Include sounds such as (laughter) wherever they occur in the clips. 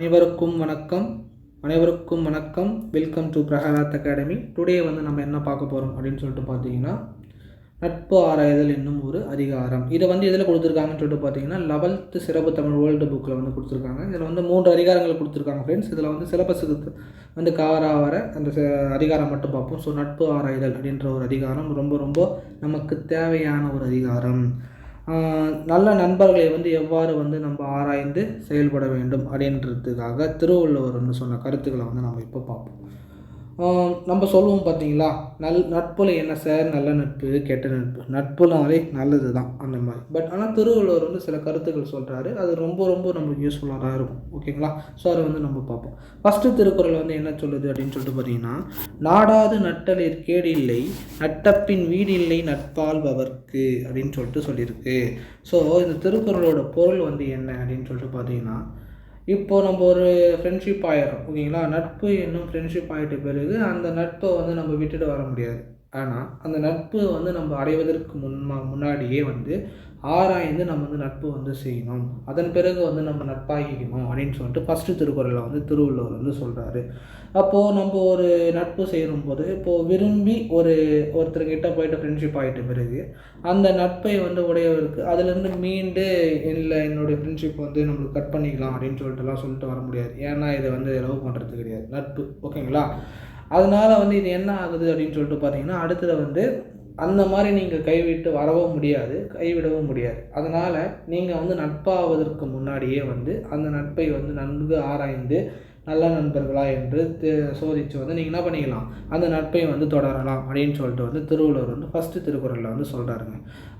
அனைவருக்கும் வணக்கம். அனைவருக்கும் வணக்கம். Welcome to Prahlad academy today வந்து நம்ம என்ன பார்க்க போகிறோம் அப்படின்னு சொல்லிட்டு பார்த்தீங்கன்னா நட்பு ஆராய்தல் என்னும் ஒரு அதிகாரம். இதை வந்து எதில் கொடுத்துருக்காங்கன்னு சொல்லிட்டு பார்த்தீங்கன்னா லெவல்த்து சிறப்பு தமிழ் வேர்ல்டு புக்கில் வந்து கொடுத்துருக்காங்க. இதில் வந்து மூன்று அதிகாரங்கள் கொடுத்துருக்காங்க ஃப்ரெண்ட்ஸ் இதில் வந்து சிலபஸுக்கு வந்து கவர் ஆகிற அந்த அதிகாரம் மட்டும் பார்ப்போம். ஸோ நட்பு ஆராய்தல் அப்படின்ற ஒரு அதிகாரம் ரொம்ப ரொம்ப நமக்கு தேவையான ஒரு அதிகாரம். நல்ல நண்பர்களை வந்து எவ்வாறு வந்து நம்ம ஆராய்ந்து செயல்பட வேண்டும் அப்படின்றதுக்காக திருவள்ளுவர் வந்து சொன்ன கருத்துக்களை வந்து நம்ம இப்போ பார்ப்போம். நம்ம சொல்லுவோம் பார்த்தீங்களா? நல் நட்புல என்ன சார்? நல்ல நட்பு கெட்ட நட்பு. நட்புனாலே நல்லது தான் அந்த மாதிரி. பட் ஆனால் திருவள்ளுவர் வந்து சில கருத்துக்கள் சொல்கிறாரு அது ரொம்ப ரொம்ப நமக்கு யூஸ்ஃபுல்லாக தான் இருக்கும். ஓகேங்களா? ஸோ அதை வந்து நம்ம பார்ப்போம். ஃபஸ்ட்டு திருக்குறள் வந்து என்ன சொல்லுது அப்படின்னு சொல்லிட்டு பார்த்தீங்கன்னா நாடாது நட்டலிற் கேடு இல்லை நட்டப்பின் வீடு இல்லை நட்பாள்பவர்க்கு அப்படின்னு சொல்லிட்டு சொல்லியிருக்கு. ஸோ இந்த திருக்குறளோட பொருள் வந்து என்ன அப்படின்னு சொல்லிட்டு பார்த்தீங்கன்னா இப்போது நம்ம ஒரு ஃப்ரெண்ட்ஷிப் ஆயிடும் ஓகேங்களா? நட்பு என்னும் ஃப்ரெண்ட்ஷிப் ஆகிட்ட பிறகு அந்த நட்பை வந்து நம்ம விட்டுட்டு வர முடியாது. ஆனால் அந்த நட்பு வந்து நம்ம அடைவதற்கு முன்மா முன்னாடியே வந்து ஆராய்ந்து நம்ம வந்து நட்பு வந்து செய்யணும். அதன் பிறகு வந்து நம்ம நட்பாகிக்கணும் அப்படின்னு சொல்லிட்டு ஃபஸ்ட்டு திருக்குறளில் வந்து திருவள்ளுவர் வந்து சொல்கிறாரு அப்போது நம்ம ஒரு நட்பு செய்யும் போது இப்போது விரும்பி ஒரு ஒருத்தர்கிட்ட போயிட்டு ஃப்ரெண்ட்ஷிப் ஆகிட்ட பிறகு அந்த நட்பை வந்து உடையவருக்கு அதுலேருந்து மீண்டு இல்லை என்னுடைய ஃப்ரெண்ட்ஷிப் வந்து நம்மளுக்கு கட் பண்ணிக்கலாம் அப்படின்னு சொல்லிட்டுலாம் சொல்லிட்டு வர முடியாது. ஏன்னா இதை வந்து லவ் பண்ணுறது கிடையாது. நட்பு. ஓகேங்களா அதனால் வந்து இது என்ன ஆகுது அப்படின்னு சொல்லிட்டு பார்த்தீங்கன்னா அடுத்தது வந்து அந்த மாதிரி நீங்கள் கைவிட்டு வரவும் முடியாது கைவிடவும் முடியாது. அதனால் நீங்கள் வந்து நட்பாவதற்கு முன்னாடியே வந்து அந்த நட்பை வந்து நன்கு ஆராய்ந்து நல்ல நண்பர்களா என்று சோதித்து வந்து நீங்கள் என்ன பண்ணிக்கலாம்? அந்த நட்பை வந்து தொடரலாம் அப்படின்னு சொல்லிட்டு வந்து திருவள்ளுவர் வந்து ஃபஸ்ட்டு திருக்குறளில் வந்து சொல்கிறாருங்க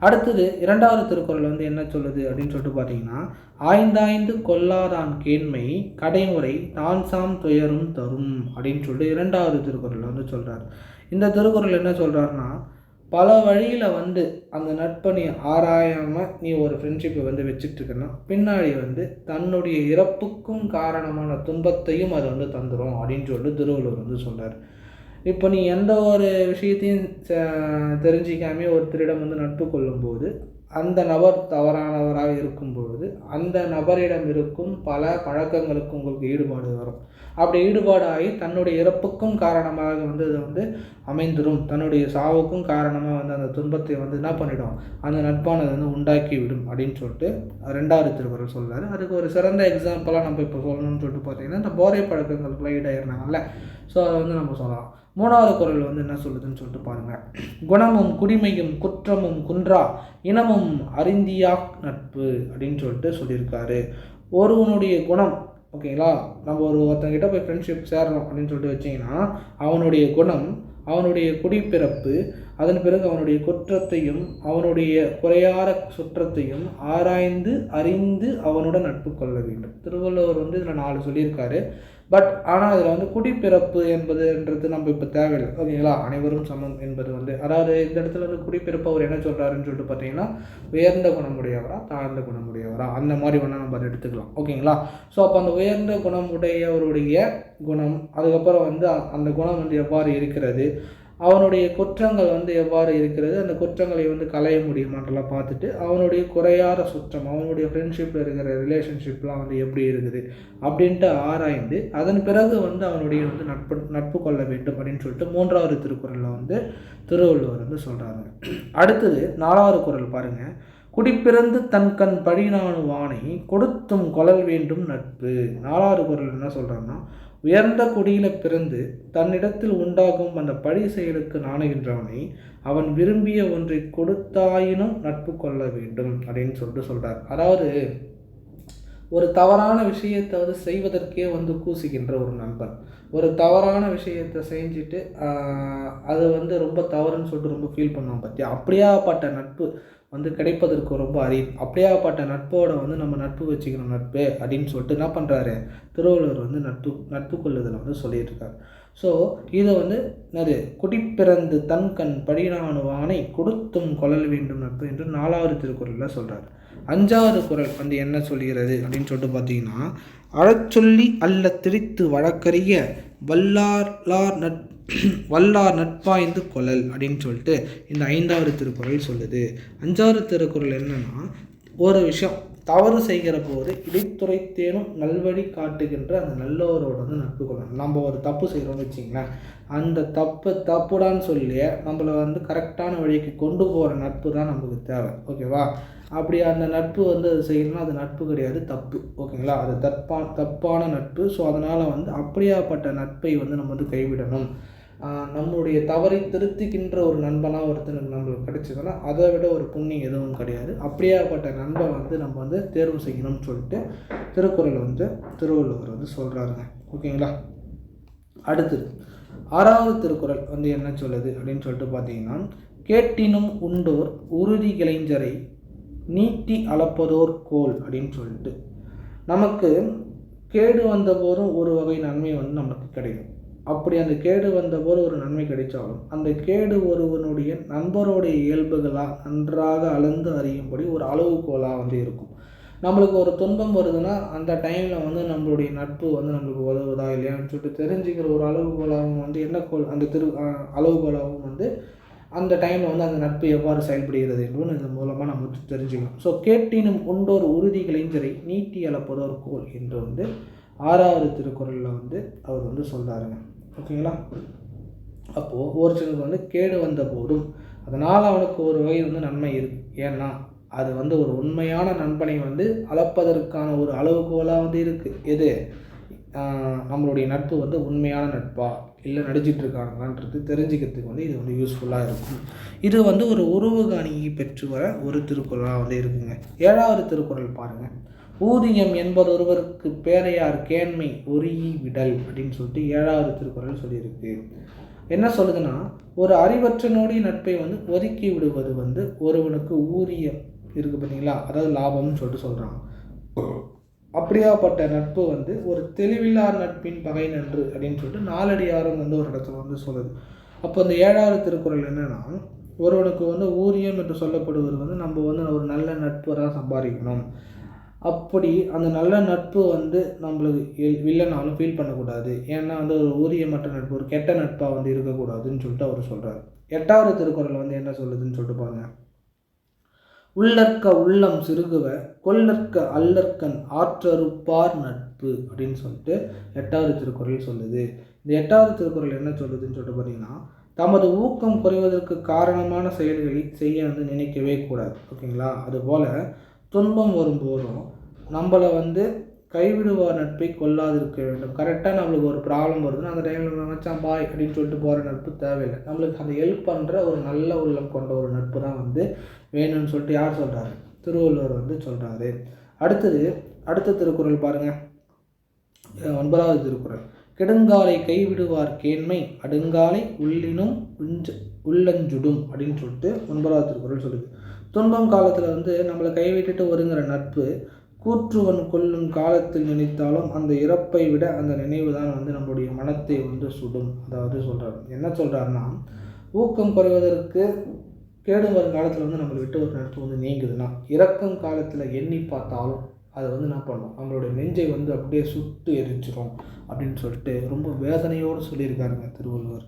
அடுத்தது இரண்டாவது திருக்குறள் வந்து என்ன சொல்லுது அப்படின்னு சொல்லிட்டு பார்த்தீங்கன்னா ஆய்ந்தாய்ந்து கொல்லாதான் கேண்மை கடைமுறை தான் சாம் துயரும் தரும் அப்படின்னு சொல்லிட்டு இரண்டாவது திருக்குறளில் வந்து சொல்கிறார் இந்த திருக்குறள் என்ன சொல்கிறாருன்னா பல வழியில் வந்து அந்த நட்பை நீ ஆராயாமல் நீ ஒரு ஃப்ரெண்ட்ஷிப்பை வந்து வச்சுட்ருக்கன்னா பின்னாடி வந்து தன்னுடைய இறப்புக்கும் காரணமான துன்பத்தையும் அது வந்து தந்துடும் அப்படின்னு சொல்லிட்டு திருவள்ளுவர் வந்து சொல்கிறார் இப்போ நீ எந்த ஒரு விஷயத்தையும் ச- தெரிஞ்சிக்காமே ஒருத்தரிடம் வந்து நட்பு கொள்ளும்போது அந்த நபர் தவறானவராக இருக்கும்பொழுது அந்த நபரிடம் இருக்கும் பல பழக்கங்களுக்கு உங்களுக்கு ஈடுபாடு வரும். அப்படி ஈடுபாடு ஆகி தன்னுடைய இறப்புக்கும் காரணமாக வந்து அது வந்து அமைந்துடும் தன்னுடைய சாவுக்கும் காரணமாக வந்து அந்த துன்பத்தை வந்து என்ன பண்ணிடும்? அந்த நட்பானது வந்து உண்டாக்கி விடும் அப்படின்னு சொல்லிட்டு ரெண்டாவது திருக்குறள் சொல்றாரு. அதுக்கு ஒரு சிறந்த எக்ஸாம்பிளாக நம்ம இப்போ சொல்லணும்னு சொல்லிட்டு பார்த்தீங்கன்னா இந்த போதை பழக்கங்களுக்குலாம் ஈடாயிருந்தாங்கல்ல. ஸோ அதை வந்து நம்ம சொல்லலாம். மூணாவது குறள் வந்து என்ன சொல்லுதுன்னு சொல்லிட்டு பாருங்க. குணமும் குடிமையும் குற்றமும் குன்றா இனமும் அறிந்தியா நட்பு அப்படின்னு சொல்லிட்டு சொல்லியிருக்காரு. ஒருவனுடைய குணம் ஓகேங்களா நம்ம ஒரு ஒருத்தங்கிட்ட போய் ஃப்ரெண்ட்ஷிப் சேரணும் அப்படின்னு சொல்லிட்டு வச்சிங்கன்னா அவனுடைய குணம் அவனுடைய குடிப்பிறப்பு அதன் பிறகு அவனுடைய குற்றத்தையும் அவனுடைய குறையார சுற்றத்தையும் ஆராய்ந்து அறிந்து அவனுடன் நட்பு கொள்ள வேண்டும். திருவள்ளுவர் வந்து இதில் நாலு சொல்லியிருக்காரு. பட் ஆனால் இதில் வந்து குடிப்பிறப்பு என்பதுன்றது நம்ம இப்போ தேவையில்லை. ஓகேங்களா? அனைவரும் சமம் என்பது வந்து அதாவது இந்த இடத்துல வந்து குடிப்பிறப்பு அவர் என்ன சொல்கிறாருன்னு சொல்லிட்டு பார்த்தீங்கன்னா உயர்ந்த குணமுடையவரா தாழ்ந்த குணமுடையவரா? அந்த மாதிரி வேணால் நம்ம அதை எடுத்துக்கலாம். ஓகேங்களா? ஸோ அப்போ அந்த உயர்ந்த குணமுடையவருடைய குணம் அதுக்கப்புறம் வந்து அந்த குணம் வந்து எவ்வாறு இருக்கிறது? அவனுடைய குற்றங்கள் வந்து எவ்வாறு இருக்கிறது? அந்த குற்றங்களை வந்து களைய முடியுமான்றலாம் பார்த்துட்டு அவனுடைய குறையாத சுற்றம் அவனுடைய ஃப்ரெண்ட்ஷிப்பில் இருக்கிற ரிலேஷன்ஷிப்லாம் வந்து எப்படி இருக்குது அப்படின்ட்டு ஆராய்ந்து அதன் பிறகு வந்து அவனுடைய வந்து நட்பு நட்பு கொள்ள வேண்டும் அப்படின்னு சொல்லிட்டு மூன்றாவது திருக்குறளில் வந்து திருவள்ளுவர் வந்து சொல்கிறாங்க அடுத்தது நாலாவது குறள் பாருங்கள் குடிப்பிறந்து தன் கண் பழினானு வானை கொடுத்தும் கொழல் வேண்டும் நட்பு. நாலாவது குறள் என்ன சொல்கிறாங்கன்னா உயர்ந்த குடியில பிறந்து தன்னிடத்தில் உண்டாகும் அந்த பழி செயலுக்கு நாணுகின்றவனை அவன் விரும்பிய ஒன்றை கொடுத்தாயினும் நட்பு கொள்ள வேண்டும் அப்படின்னு சொல்லிட்டு சொல்றார். அதாவது ஒரு தவறான விஷயத்தை வந்து செய்வதற்கே வந்து கூசுகின்ற ஒரு நண்பன். ஒரு தவறான விஷயத்தை செஞ்சுட்டு அது வந்து ரொம்ப தவறுன்னு சொல்லிட்டு ரொம்ப ஃபீல் பண்ணுவான் பார்த்தியா அப்படியாப்பட்ட நட்பு. வந்து கிடைப்பதற்கு ரொம்ப அரிது. அப்படியாப்பட்ட நட்போட வந்து நம்ம நட்பு வச்சுக்கணும் நட்பு அப்படின்னு சொல்லிட்டு என்ன பண்ணுறாரு திருவள்ளுவர் வந்து நட்பு நட்பு கொள்ளுதல் வந்து சொல்லிட்டு இருக்காரு ஸோ இதை வந்து என்னது? குடிப்பிறந்து தன் கண் படினானுவானை கொடுத்தும் கொள்ளல் வேண்டும் நட்பு என்று நாலாவது திருக்குறளில் சொல்கிறார் அஞ்சாவது குறள் வந்து என்ன சொல்கிறது அப்படின்னு சொல்லிட்டு பார்த்தீங்கன்னா அழச்சொல்லி அல்ல திரித்து வழக்கறிய வல்லார்லார் நட் (clears throat) வல்லார் நட்பாய்ந்து கொள்ளல் அப்படின்னு சொல்லிட்டு இந்த ஐந்தாவது திருக்குறள் சொல்லுது. அஞ்சாவது திருக்குறள் என்னன்னா ஒரு விஷயம் தவறு செய்கிற போது இடைத்துறைத்தேனும் நல்வழி காட்டுகின்ற அந்த நல்லவரோட வந்து நட்பு கொள்ளணும். நம்ம ஒரு தப்பு செய்கிறோம்னு வச்சிங்களேன் அந்த தப்பு தப்புடான்னு சொல்லி நம்மளை வந்து கரெக்டான வழிக்கு கொண்டு போகிற நட்பு தான் நமக்கு தேவை. ஓகேவா? அப்படி அந்த நட்பு வந்து அது செய்யணும்னா அது நட்பு கிடையாது தப்பு. ஓகேங்களா? அது தப்பான தப்பான நட்பு. ஸோ அதனால் வந்து அப்படியாப்பட்ட நட்பை வந்து நம்ம வந்து கைவிடணும். நம்மளுடைய தவறை திருத்திக்கின்ற ஒரு நண்பனாக ஒருத்தனுக்கு நம்மளுக்கு கிடைச்சதுன்னா அதை விட ஒரு புண்ணியம் எதுவும் கிடையாது. அப்படியாப்பட்ட நண்பை வந்து நம்ம வந்து தேர்வு செய்யணும்னு சொல்லிட்டு திருக்குறள் வந்து திருவள்ளுவர் வந்து சொல்கிறாருங்க ஓகேங்களா? அடுத்தது ஆறாவது திருக்குறள் வந்து என்ன சொல்லுது அப்படின்னு சொல்லிட்டு பார்த்தீங்கன்னா கேட்டினும் உண்டோர் உறுதி கிளைஞரை நீட்டி அளப்பதோர் கோல் அப்படின்னு சொல்லிட்டு. நமக்கு கேடு வந்த போதும் ஒரு வகை நன்மை வந்து நமக்கு கிடைக்கும். அப்படி அந்த கேடு வந்தபோது ஒரு நன்மை கிடைச்சாலும் அந்த கேடு ஒருவனுடைய நண்பருடைய இயல்புகளாக நன்றாக அளந்து அறியும்படி ஒரு அளவுகோலாக வந்து இருக்கும். நம்மளுக்கு ஒரு துன்பம் வருதுன்னா அந்த டைமில் வந்து நம்மளுடைய நட்பு வந்து நம்மளுக்கு உதவுதா இல்லையான்னு சொல்லிட்டு தெரிஞ்சுக்கிற ஒரு அளவுகோலாகவும் வந்து என்ன கோல் அந்த திரு அளவுகோலாகவும் வந்து அந்த டைமில் வந்து அந்த நட்பு எவ்வாறு செயல்படுகிறது என்பது இதன் மூலமாக நம்ம தெரிஞ்சுக்கணும். ஸோ கேட்டினும் உண்டோர் உறுதி கலைஞரை நீட்டி அளப்பதோர் கோல் என்று வந்து ஆறாவது திருக்குறளில் வந்து அவர் வந்து சொல்கிறாருங்க ஓகேங்களா? அப்போது ஒருத்தனுக்கு வந்து கேடு வந்த போதும். அதனால் அவனுக்கு ஒரு வகை வந்து நன்மை இருக்குது ஏன்னா அது வந்து ஒரு உண்மையான நண்பனை வந்து அளப்பதற்கான ஒரு அளவுகோலாக வந்து இருக்குது எது? நம்மளுடைய நட்பு வந்து உண்மையான நட்பா? இல்லை நடிச்சிட்ருக்காங்களான்றது தெரிஞ்சுக்கிறதுக்கு வந்து இது வந்து யூஸ்ஃபுல்லாக இருக்கும். இது வந்து ஒரு உறவு அணியை பெற்று வர ஒரு திருக்குறளாக வந்து இருக்குங்க. ஏழாவது திருக்குறள் பாருங்கள் ஊதியம் என்பதொருவருக்கு பேரையார் கேண்மை ஒரியி விடல் அப்படின்னு சொல்லிட்டு ஏழாவது திருக்குறள் சொல்லியிருக்கு. என்ன சொல்லுதுன்னா ஒரு அறிவற்றனுடைய நட்பை வந்து ஒதுக்கி விடுவது வந்து ஒருவனுக்கு ஊதியம் இருக்குது பார்த்தீங்களா அதாவது லாபம்னு சொல்லிட்டு சொல்கிறாங்க அப்படியாப்பட்ட நட்பு வந்து ஒரு தெளிவில்லா நட்பின் பகை நன்று அப்படின்னு சொல்லிட்டு நாலடியாரும் வந்து ஒரு இடத்துல வந்து சொல்லுது. அப்போ இந்த ஏழாவது திருக்குறள் என்னென்னா ஒருவனுக்கு வந்து ஊரியம் என்று சொல்லப்படுவது வந்து நம்ம வந்து ஒரு நல்ல நட்பராக சம்பாதிக்கணும். அப்படி அந்த நல்ல நட்பு வந்து நம்மளுக்கு இல்லைனாலும் ஃபீல் பண்ணக்கூடாது. ஏன்னா வந்து ஒரு ஊதியமற்ற நட்பு ஒரு கெட்ட நட்பாக வந்து இருக்கக்கூடாதுன்னு சொல்லிட்டு அவர் சொல்கிறார் எட்டாவது திருக்குறள் வந்து என்ன சொல்லுதுன்னு சொல்லிட்டு பாருங்கள் உள்ளற்க உள்ளம் சிறுகுவ கொல்லற்க அல்லற்கன் ஆற்றறுப்பார் நட்பு அப்படின்னு சொல்லிட்டு எட்டாவது திருக்குறள் சொல்லுது. இந்த எட்டாவது திருக்குறள் என்ன சொல்லுதுன்னு சொல்லிட்டு பார்த்தீங்கன்னா தமது ஊக்கம் குறைவதற்கு காரணமான செயல்களை செய்ய வந்து நினைக்கவே கூடாது. ஓகேங்களா? அதுபோல் துன்பம் வரும்போதும் நம்மளை வந்து கைவிடுவார் நட்பை கொள்ளாதிருக்க வேண்டும். கரெக்டாக நம்மளுக்கு ஒரு ப்ராப்ளம் வருதுன்னா அந்த டைமில் நினச்சான் பாய் அப்படின்னு சொல்லிட்டு போகிற நட்பு தேவையில்லை. நம்மளுக்கு அந்த ஹெல்ப் பண்ணுற ஒரு நல்ல உள்ளம் கொண்ட ஒரு நட்பு தான் வந்து வேணும்னு சொல்லிட்டு யார் சொல்கிறாரு திருவள்ளுவர் வந்து சொல்கிறாரு அடுத்தது அடுத்த திருக்குறள் பாருங்கள் ஒன்பதாவது திருக்குறள். கெடுங்காலை கைவிடுவார் கேண்மை அடுங்காலை உள்ளினும் உஞ்ச உள்ளஞ்சுடும் அப்படின்னு சொல்லிட்டு ஒன்பதாவது திருக்குறள் சொல்லுது. துன்பம் காலத்தில் வந்து நம்மளை கைவிட்டுட்டு வருங்கிற நட்பு கூற்றுவன் கொல்லும் காலத்தில் நினைத்தாலும் அந்த இறப்பை விட அந்த நினைவு தான் வந்து நம்மளுடைய மனத்தை வந்து சுடும். அதாவது சொல்கிறார் என்ன சொல்கிறாருன்னா ஊக்கம் குறைவதற்கு கேடும் வரும் காலத்தில் வந்து நம்மளை விட்டு ஒரு நட்பு வந்து நீங்குதுன்னா இறக்கும் காலத்தில் எண்ணி பார்த்தாலும் அதை வந்து என்ன பண்ணும்? நம்மளுடைய நெஞ்சை வந்து அப்படியே சுட்டு எரிச்சிரும் அப்படின்னு சொல்லிட்டு ரொம்ப வேதனையோடு சொல்லியிருக்காருங்க திருவள்ளுவர்.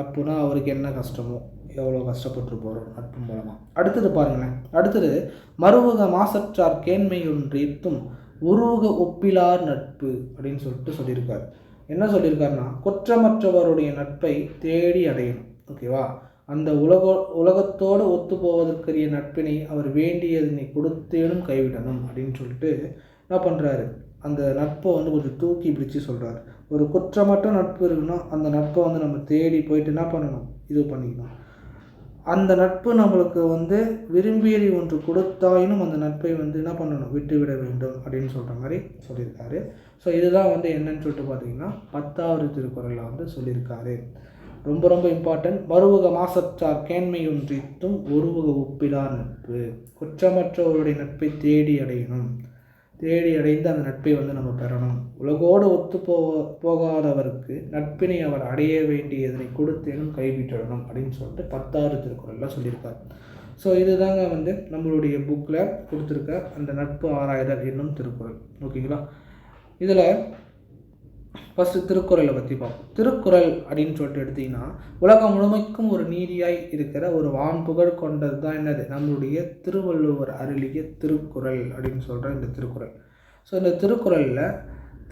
அப்படின்னா அவருக்கு என்ன கஷ்டமோ எவ்வளோ கஷ்டப்பட்டு போகிறோம் நட்பு மூலமாக அடுத்தது பாருங்களேன். அடுத்தது மறுவுக மாசற்றார் கேண்மை உருவக ஒப்பிலார் நட்பு அப்படின்னு சொல்லிட்டு சொல்லியிருக்கார். என்ன சொல்லியிருக்காருன்னா குற்றமற்றவருடைய நட்பை தேடி அடையணும். ஓகேவா அந்த உலக உலகத்தோடு ஒத்து போவதற்குரிய நட்பினை அவர் வேண்டியதனை கொடுத்தேனும் கைவிடணும் அப்படின்னு சொல்லிட்டு என்ன பண்ணுறாரு அந்த நட்பை வந்து கொஞ்சம் தூக்கி பிடிச்சு சொல்கிறார் ஒரு குற்றமற்ற நட்பு இருக்குன்னா அந்த நட்பை வந்து நம்ம தேடி போயிட்டு என்ன பண்ணணும்? இது பண்ணிக்கணும். அந்த நட்பு நம்மளுக்கு வந்து விரும்பியதை ஒன்று கொடுத்தாயினும் அந்த நட்பை வந்து என்ன பண்ணணும்? விட்டு விட வேண்டும் அப்படின்னு சொல்கிற மாதிரி சொல்லியிருக்காரு. ஸோ இதுதான் வந்து என்னன்னு சொல்லிட்டு பார்த்தீங்கன்னா பத்தாவது திருக்குறளில் வந்து சொல்லியிருக்காரு. ரொம்ப ரொம்ப இம்பார்ட்டன்ட் மறுவக மாசற்றார் கேண்மையொன்றித்தும் ஒருவக ஒப்பிலார் நட்பு. குற்றமற்றவருடைய நட்பை தேடி அடையணும். தேடி அடைந்து அந்த நட்பை வந்து நம்ம பெறணும். உலகோடு ஒத்து போக போகாதவருக்கு நட்பினை அவர் அடைய வேண்டியதனை கொடுத்தேனும் கைவிட்டணும் அப்படின்னு சொல்லிட்டு பத்தாறு திருக்குறள்லாம் சொல்லியிருக்கார். ஸோ இதுதாங்க வந்து நம்மளுடைய புக்கில் கொடுத்துருக்க அந்த நட்பு ஆராய்தல் என்னும் திருக்குறள். ஓகேங்களா? இதில் ஃபஸ்ட்டு திருக்குறளை பற்றி பார்ப்போம். திருக்குறள் அப்படின்னு சொல்லிட்டு எடுத்திங்கன்னா உலகம் முழுமைக்கும் ஒரு நீதியாய் இருக்கிற ஒரு வான்புகழ் கொண்டது தான் என்னது? நம்மளுடைய திருவள்ளுவர் அருளிய திருக்குறள் அப்படின்னு சொல்கிற இந்த திருக்குறள். ஸோ இந்த திருக்குறளில்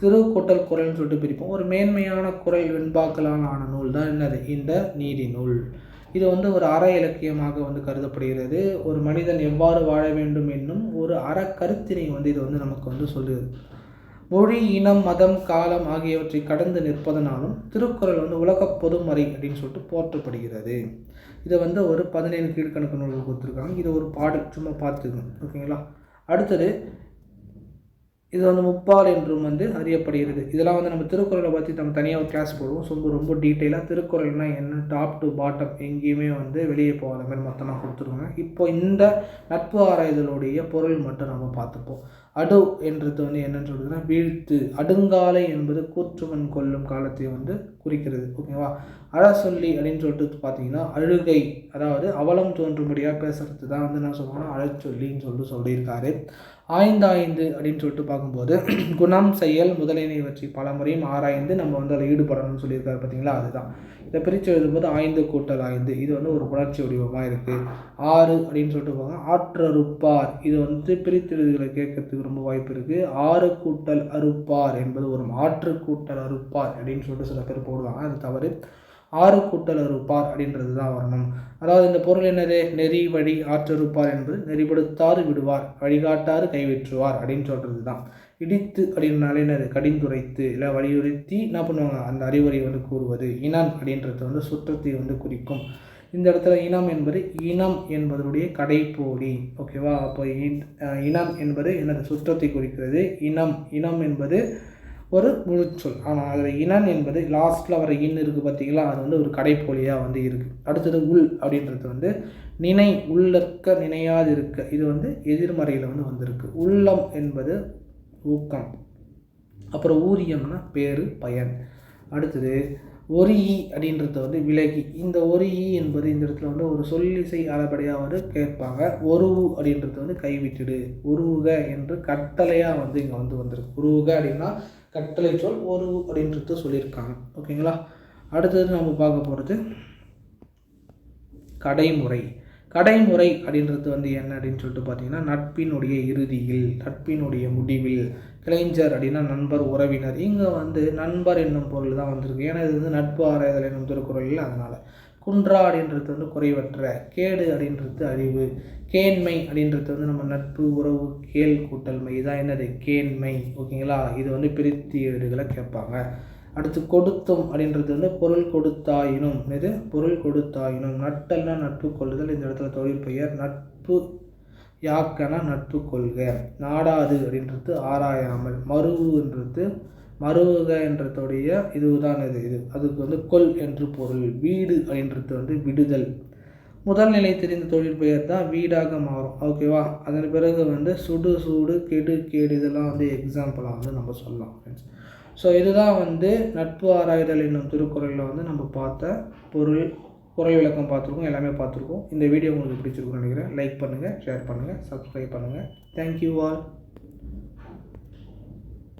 திருக்கூட்டல் குரல்னு சொல்லிட்டு பிரிப்போம். ஒரு மேன்மையான குரல் வெண்பாக்களான ஆன நூல் தான் என்னது? இந்த நீதி நூல். இது வந்து ஒரு அற இலக்கியமாக வந்து கருதப்படுகிறது. ஒரு மனிதன் எவ்வாறு வாழ வேண்டும் என்னும் ஒரு அற கருத்தினை வந்து இது வந்து நமக்கு வந்து சொல்லுது. மொழி இனம் மதம் காலம் ஆகியவற்றை கடந்து நிற்பதனாலும் திருக்குறள் வந்து உலக பொதுமறை அப்படின்னு சொல்லிட்டு போற்றப்படுகிறது. இதை வந்து ஒரு பதினேழு கீழ்கணக்கு நூல்கள் கொடுத்துருக்காங்க. இது ஒரு பாடல். சும்மா பார்த்துக்கணும் ஓகேங்களா? அடுத்தது இது வந்து முப்பால் என்றும் வந்து அறியப்படுகிறது. இதெல்லாம் வந்து நம்ம திருக்குறளை பற்றி நம்ம தனியாக ஒரு கிளாஸ் போடுவோம். ரொம்ப ரொம்ப டீட்டெயிலாக திருக்குறள்னா என்ன? டாப் டு பாட்டம் எங்கேயுமே வந்து வெளியே போகாத மாதிரி மொத்தமாக கொடுத்துருவாங்க. இப்போ இந்த நட்பு ஆராய்தலுடைய பொருள் மட்டும் நம்ம பார்த்துப்போம். அடு என்றது வந்து என்னன்னு சொல்கிறதுனா வீழ்த்து. அடுங்காலை என்பது கூற்றுவன் கொள்ளும் காலத்தை வந்து குறிக்கிறது. ஓகேவா அழ சொல்லி அப்படின்னு சொல்லிட்டு பார்த்தீங்கன்னா அழுகை. அதாவது அவலம் தோன்றும்படியாக பேசுறது தான் வந்து என்ன சொல்லுவாங்கன்னா அழச்சொல்லின்னு சொல்லிட்டு சொல்லியிருக்காரு. ஆய்ந்தாய்ந்து அப்படின்னு சொல்லிட்டு பார்க்கும்போது (clears throat) குணம் செயல் முதலினை வச்சு பல முறையும் ஆராய்ந்து நம்ம வந்து அதில் ஈடுபடணும்னு சொல்லியிருக்காரு பார்த்தீங்களா? அதுதான். இதை பிரித்து எழுதும்போது ஆய்ந்து கூட்டல் ஆய்ந்து இது வந்து ஒரு புணர்ச்சி வடிவமாக இருக்குது ஆறு அப்படின்னு சொல்லிட்டு போங்க. ஆற்றறுப்பார். இது வந்து பிரித்து எழுதுகளை கேட்கறதுக்கு ரொம்ப வாய்ப்பு இருக்குது ஆறு கூட்டல் அறுப்பார் என்பது ஒரு ஆற்று கூட்டல் அறுப்பார் அப்படின்னு சொல்லிட்டு சில பேர் போடுவாங்க. அது தவறு. ஆறு கூட்டல் அறுப்பார் அப்படின்றது தான் வரணும். அதாவது இந்த பொருள் என்னது? நெறி வழி ஆற்றறுப்பார் என்பது நெறிப்படுத்தாறு விடுவார் வழிகாட்டாறு கைவிற்றுவார் அப்படின்னு சொல்கிறது தான் இடித்து அப்படின்னாலே என்னது? கடிந்துரைத்து இல்லை வலியுறுத்தி என்ன பண்ணுவாங்க? அந்த அறிவுரை வந்து கூறுவது. இனம் அப்படின்றது வந்து சுற்றத்தை வந்து குறிக்கும். இந்த இடத்துல இனம் என்பது இனம் என்பதனுடைய கடைப்போடி ஓகேவா அப்போ இனம் என்பது எனது சுற்றத்தை குறிக்கிறது. இனம் இனம் என்பது ஒரு முழுச்சொல் ஆனால் அதில் இனன் என்பது லாஸ்ட்டில் வர இன் இருக்குது பார்த்தீங்களா அது வந்து ஒரு கடைப்போலியாக வந்து இருக்குது அடுத்தது உள் அப்படின்றது வந்து நினை உள்ளக்க நினையாது இருக்க. இது வந்து எதிர்மறையில் வந்து வந்திருக்கு. உள்ளம் என்பது ஊக்கம். அப்புறம் ஊரியம்னா பேரு பயன். அடுத்தது ஒரு ஈ அப்படின்றத வந்து விலகி. இந்த ஒரு ஈ என்பது இந்த இடத்துல வந்து ஒரு சொல்லிசை அளபடியாக வந்து கேட்பாங்க. ஒருவு அப்படின்றது வந்து கைவிட்டுடு. உருவுக என்று கட்டளையாக வந்து இங்கே வந்து வந்திருக்கு. உருவுக அப்படின்னா கட்டளை சொல் ஒரு அப்படின்றத சொல்லியிருக்காங்க. ஓகேங்களா? அடுத்தது நம்ம பார்க்க போகிறது கடைமுறை. கடைமுறை அப்படின்றது வந்து என்ன அப்படின்னு சொல்லிட்டு பார்த்தீங்கன்னா நட்பினுடைய இறுதியில் நட்பினுடைய முடிவில். கிளைஞர் அப்படின்னா நண்பர் உறவினர். இங்கே வந்து நண்பர் என்னும் பொருள் தான் வந்திருக்கு. ஏன்னா இது வந்து நட்பு ஆராய்தல் என்னும் திருக்குறள் அதனால். குன்றா அப்படின்றது வந்து குறைவற்ற கேடு அப்படின்றது அறிவு கேண்மை அப்படின்றது வந்து நம்ம நட்பு உறவு கேள் கூட்டல்மை இதான் என்னது? கேண்மை. ஓகேங்களா? இது வந்து பிரித்தி ஏடுகளை கேட்பாங்க. அடுத்து கொடுத்தும் அப்படின்றது வந்து பொருள் கொடுத்தாயினும். இது பொருள் கொடுத்தாயினும். நட்டல்னா நட்பு கொள்ளுதல். இந்த இடத்துல தொழில் பெயர் நட்பு. யாக்கனா நட்பு கொள்க. நாடாது அப்படின்றது ஆராயாமல். மருவுன்றது மருவுக என்றதுடைய இதுதான் இது. இது அதுக்கு வந்து கொல் என்று பொருள் வீடு அப்படின்றது வந்து விடுதல். முதல் நிலை தெரிந்த தொழில் பெயர் தான் வீடாக மாறும். ஓகேவா அதன் பிறகு வந்து சுடு சூடு கெடு கேடு இதெல்லாம் வந்து எக்ஸாம்பிளாக வந்து நம்ம சொல்லலாம் ஃப்ரெண்ட்ஸ் ஸோ இதுதான் வந்து நட்பு ஆராய்தல் என்னும் திருக்குறளில் வந்து நம்ம பார்த்த பொருள் குரல் விளக்கம் பார்த்துருக்கோம் எல்லாமே பார்த்துருக்கோம். இந்த வீடியோ உங்களுக்கு பிடிச்சிருக்கும்னு நினைக்கிறேன். லைக் பண்ணுங்கள் ஷேர் பண்ணுங்கள் சப்ஸ்கிரைப் பண்ணுங்கள் தேங்க்யூ ஆல்